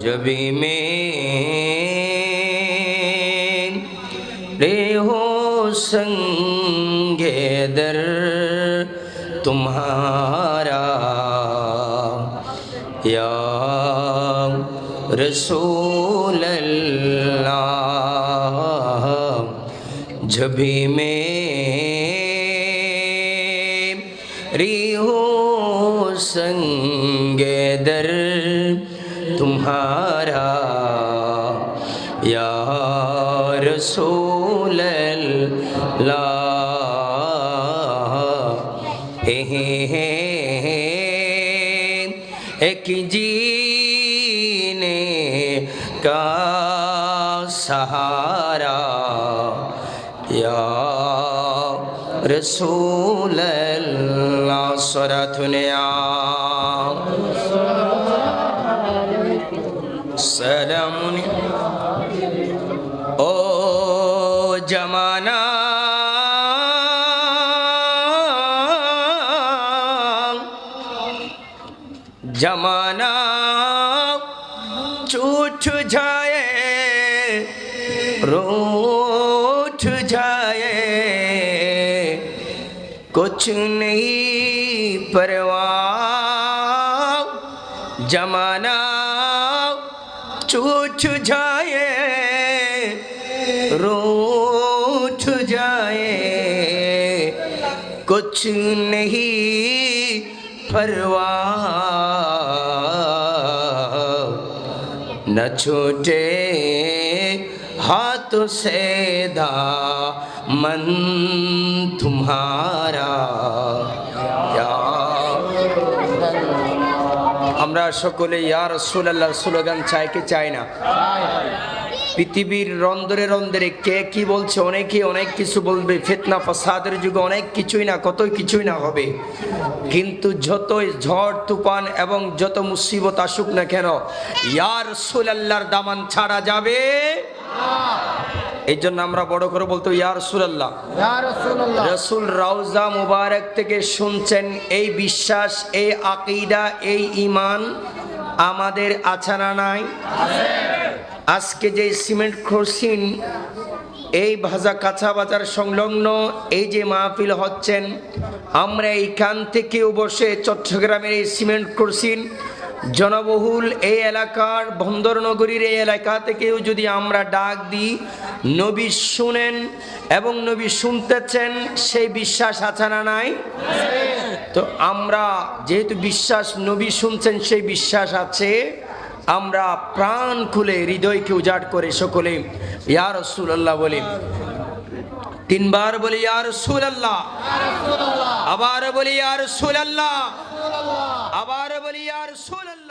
জবি মে রেহো সঙ্গে দর তুমারা রসূল জবি মে রিহো সঙ্গে দর तुम्हारा या रसूल अल्लाह हे हे हे एक जीने का सहारा या रसूल अल्लाह स्वरथुनिया सलामुन। ओ जमाना। जमाना चूठ जाए रूठ जाए कुछ नहीं परवाह। जमाना चूठ जाए रूठ जाए। कुछ नहीं परवाह न छूटे हाथ से मन तुम्हारा। আমরা সকলে ইয়ার রসুলাল্লাহর স্লোগান চাই কি চাই না? পৃথিবীর রন্দরে রন্দরে কে কি বলছে অনেকে অনেক কিছু বলবে। ফেতনা, ফাসাদের যুগে অনেক কিছুই না, কতই কিছুই না হবে। কিন্তু যতই ঝড়, তুফান এবং যত মুসিবত আসুক না কেন ইয়ার সুলাল্লাহর দামান ছাড়া যাবে। এই জন্য আমরা বড় করে বলতো ইয়ার ইয়া রাসূলুল্লাহ। রসুল রাউজা মুবারক থেকে শুনছেন এই বিশ্বাস এই আকিদা এই ইমান আমাদের আছানা নাই? আজকে যে সিমেন্ট খরসিন এই ভাজা কাঁচা বাজার সংলগ্ন এই যে মাহফিল হচ্ছেন আমরা এইখান থেকেও বসে চট্টগ্রামের এই সিমেন্ট খরসিন জনবহুল এই এলাকার বন্দরনগরীর এই এলাকা থেকেও যদি আমরা ডাক দিই, নবী শুনেন এবং নবী শুনতেছেন, সেই বিশ্বাস আছে না নাই? তো আমরা যেহেতু বিশ্বাস নবী শুনছেন, সেই বিশ্বাস আছে। আমরা প্রাণ খুলে হৃদয়কে উজাড় করে সকলে, ইয়া রসুল্লাহ বলি। তিনবার বলি, ইয়া রসুল্লাহ আবার বলি, ইয়া রসুল্লাহ আবার বলি আর রসুল্লাহ